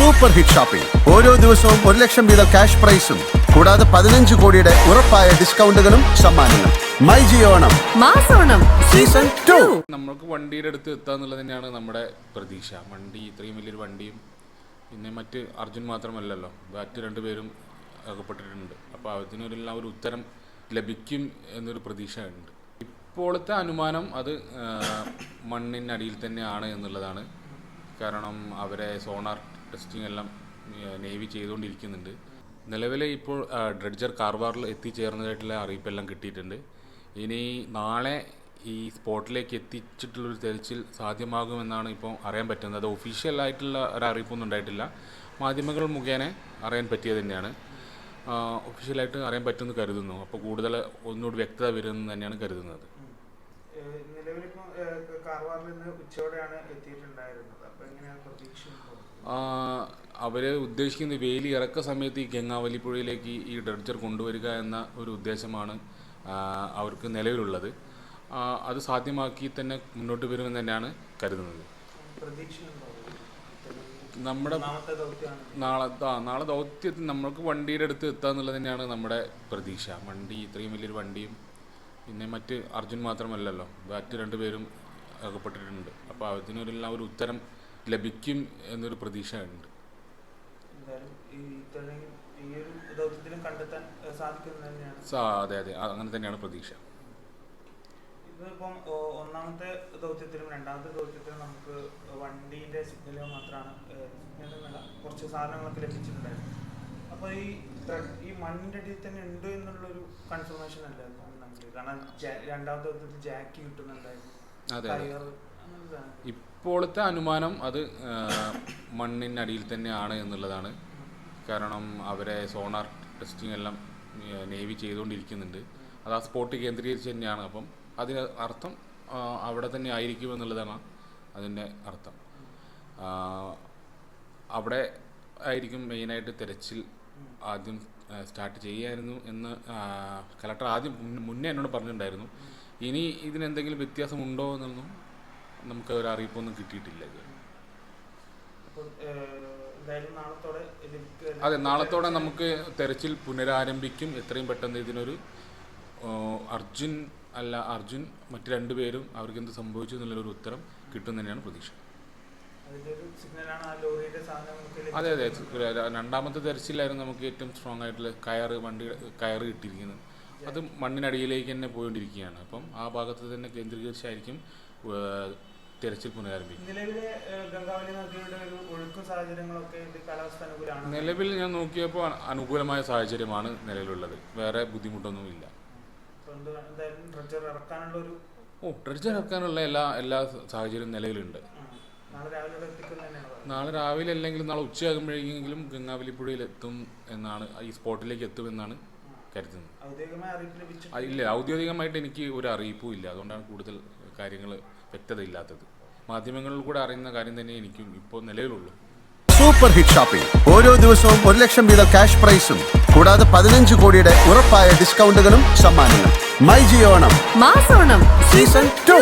Super hit shopping ഓരോ ദിവസവും ഒരു ലക്ഷം വീതം ക്യാഷ് പ്രൈസും കൂടാതെ പതിനഞ്ച് കോടിയുടെ ഉറപ്പായ ഡിസ്കൗണ്ടുകളും സമ്മാനങ്ങളും. മൈ ജിയോണം മാസോണം സീസൺ ടു. നമുക്ക് വണ്ടിയുടെ അടുത്ത് എത്തുക എന്നുള്ളത് തന്നെയാണ് നമ്മുടെ പ്രതീക്ഷ. വണ്ടി ഇത്രയും വലിയൊരു വണ്ടിയും പിന്നെ മറ്റ് അർജുൻ മാത്രമല്ലല്ലോ. മറ്റ് രണ്ടുപേരും അകപ്പെട്ടിട്ടുണ്ട്. അപ്പോൾ അതിനൊരെല്ലാം ഒരു ഉത്തരം ലഭിക്കും എന്നൊരു പ്രതീക്ഷ ഉണ്ട് ഇപ്പോഴത്തെ അനുമാനം അത് മണ്ണിന്റെ മണ്ണിനടിയിൽ തന്നെയാണ് എന്നുള്ളതാണ്. കാരണം അവരെ സോണാർ ടെസ്റ്റിംഗ് എല്ലാം നേവി ചെയ്തുകൊണ്ടിരിക്കുന്നുണ്ട്. നിലവിലെ ഇപ്പോൾ ഡ്രഡ്ജർ കാർവാറിൽ എത്തിച്ചേർന്നതായിട്ടുള്ള അറിയിപ്പെല്ലാം കിട്ടിയിട്ടുണ്ട്. ഇനി നാളെ ഈ സ്പോട്ടിലേക്ക് എത്തിച്ചിട്ടുള്ളൊരു തെരച്ചിൽ സാധ്യമാകുമെന്നാണ് ഇപ്പോൾ അറിയാൻ പറ്റുന്നത്. അത് ഒഫീഷ്യലായിട്ടുള്ള ഒരു അറിയിപ്പൊന്നും ഉണ്ടായിട്ടില്ല. മാധ്യമങ്ങൾ മുഖേന അറിയാൻ പറ്റിയത് തന്നെയാണ്. ഒഫീഷ്യലായിട്ട് അറിയാൻ പറ്റുമെന്ന് കരുതുന്നു. അപ്പോൾ കൂടുതൽ ഒന്നുകൂടി വ്യക്തത വരുമെന്ന് തന്നെയാണ് കരുതുന്നത്. കാർവാറിൽ നിന്ന് ഉച്ചയോടെയാണ് എത്തിയിട്ടുണ്ടായിരുന്നത്. അപ്പൊ എങ്ങനെയാണ് പ്രതീക്ഷ അവർ ഉദ്ദേശിക്കുന്ന വേലി ഇറക്ക സമയത്ത് ഈ ഗംഗാവലി പുഴയിലേക്ക് ഈ ഡ്രഡ്ജർ കൊണ്ടുവരിക എന്ന ഒരു ഉദ്ദേശമാണ് അവർക്ക് നിലവിലുള്ളത്. അത് സാധ്യമാക്കി തന്നെ മുന്നോട്ട് വരുമെന്ന് തന്നെയാണ് കരുതുന്നത്. നമ്മുടെ നാളെ ആ നാളെ ദൗത്യത്തിൽ നമ്മൾക്ക് വണ്ടിയുടെ അടുത്ത് എത്തുക എന്നുള്ളത് തന്നെയാണ് നമ്മുടെ പ്രതീക്ഷ. വണ്ടി ഇത്രയും വലിയൊരു വണ്ടിയും പിന്നെ മറ്റ് അർജുൻ മാത്രമല്ലല്ലോ. മറ്റ് രണ്ടുപേരും അകപ്പെട്ടിട്ടുണ്ട്. അപ്പോൾ അതിനൊരെല്ലാം ഒരു ഉത്തരം ലഭിക്കും എന്നൊരു പ്രതീക്ഷ ഉണ്ട് അതെ അതെ. അങ്ങനെ തന്നെയാണ് പ്രതീക്ഷ. ഇതിപ്പം ഒന്നാമത്തെ ദൗത്യത്തിലും രണ്ടാമത്തെ ദൗത്യത്തിലും നമുക്ക് വണ്ടിന്റെ സിഗ്നൽ മാത്രമാണ് സിഗ്നലുകളല്ല കുറച്ച് സാധനങ്ങളൊക്കെ ലഭിച്ചിട്ടുണ്ടായിരുന്നു. അപ്പോൾ ഈ ഈ മണ്ണിന്റെ അടിയിൽ തന്നെ ഉണ്ട് എന്നുള്ളൊരു കൺഫർമേഷൻ അല്ലായിരുന്നു നമുക്ക് കാരണം രണ്ടാമത്തെ ദൗത്യത്തിൽ ജാക്കി കിട്ടുന്നുണ്ടായിരുന്നു. അതെ. ഇപ്പോഴത്തെ അനുമാനം അത് മണ്ണിനടിയിൽ തന്നെയാണ് എന്നുള്ളതാണ്. കാരണം അവരെ സോണാർ ടെസ്റ്റിംഗ് എല്ലാം നേവി ചെയ്തുകൊണ്ടിരിക്കുന്നുണ്ട്. അത് ആ സ്പോട്ട് കേന്ദ്രീകരിച്ച് തന്നെയാണ്. അപ്പം അതിന് അർത്ഥം അവിടെ തന്നെ ആയിരിക്കും എന്നുള്ളതാണ് അതിന്റെ അർത്ഥം. അവിടെ ആയിരിക്കും മെയിനായിട്ട് തിരച്ചിൽ ആദ്യം സ്റ്റാർട്ട് ചെയ്യായിരുന്നു എന്ന് കലക്ടർ ആദ്യം മുന്നേ എന്നോട് പറഞ്ഞിട്ടുണ്ടായിരുന്നു. ഇനി ഇതിനെന്തെങ്കിലും വ്യത്യാസമുണ്ടോ എന്നൊന്നും നമുക്ക് ഒരു അറിയിപ്പൊന്നും കിട്ടിയിട്ടില്ല അതെ നാളത്തോടെ നമുക്ക് തെരച്ചിൽ പുനരാരംഭിക്കും. എത്രയും പെട്ടെന്ന് ഇതിനൊരു അർജുൻ അല്ല അർജുൻ മറ്റു രണ്ടുപേരും അവർക്ക് എന്ത് സംഭവിച്ചു എന്നുള്ളൊരു ഉത്തരം കിട്ടും തന്നെയാണ് പ്രതീക്ഷ. അതെ അതെ. രണ്ടാമത്തെ തെരച്ചിലായിരുന്നു നമുക്ക് ഏറ്റവും സ്ട്രോങ് ആയിട്ടുള്ള കയറ് വണ്ടി കയറ് കിട്ടിയിരിക്കുന്നത്. അത് മണ്ണിനടിയിലേക്ക് തന്നെ പോയിക്കൊണ്ടിരിക്കുകയാണ്. അപ്പം ആ ഭാഗത്ത് തന്നെ കേന്ദ്രീകരിച്ചായിരിക്കും തിരച്ചിൽ പുനരാരംഭിക്കും നിലവിൽ ഞാൻ നോക്കിയപ്പോൾ അനുകൂലമായ സാഹചര്യമാണ് നിലവിലുള്ളത്. വേറെ ബുദ്ധിമുട്ടൊന്നുമില്ല ഓ ഡ്രഡ്ജർ ഇറക്കാനുള്ള എല്ലാ എല്ലാ സാഹചര്യവും നിലവിലുണ്ട്. രാവിലെ നാളെ രാവിലെ അല്ലെങ്കിൽ നാളെ ഉച്ചയാകുമ്പോഴെങ്കിലും ഗംഗാവലിപ്പുഴയിൽ എത്തും എന്നാണ് ഈ സ്പോട്ടിലേക്ക് എത്തുമെന്നാണ് കരുതുന്നത് ഇല്ല ഔദ്യോഗികമായിട്ട് എനിക്ക് ഒരു അറിയിപ്പും ഇല്ല. അതുകൊണ്ടാണ് കൂടുതൽ കാര്യങ്ങൾ വ്യക്തത ഇല്ലാത്തത് മാധ്യമങ്ങളിൽ കൂടെ അറിയുന്ന കാര്യം തന്നെ എനിക്കും ഇപ്പോൾ നിലവിലുള്ളൂ. സൂപ്പർ ഹിറ്റ് ഷോപ്പിംഗ് ഓരോ ദിവസവും ഒരു ലക്ഷം വീതം ക്യാഷ് പ്രൈസും കൂടാതെ പതിനഞ്ച് കോടിയുടെ ഉറപ്പായ ഡിസ്കൗണ്ടുകളും സമ്മാനങ്ങളും. മൈ ജിയോണം മാസോണം സീസൺ ടു.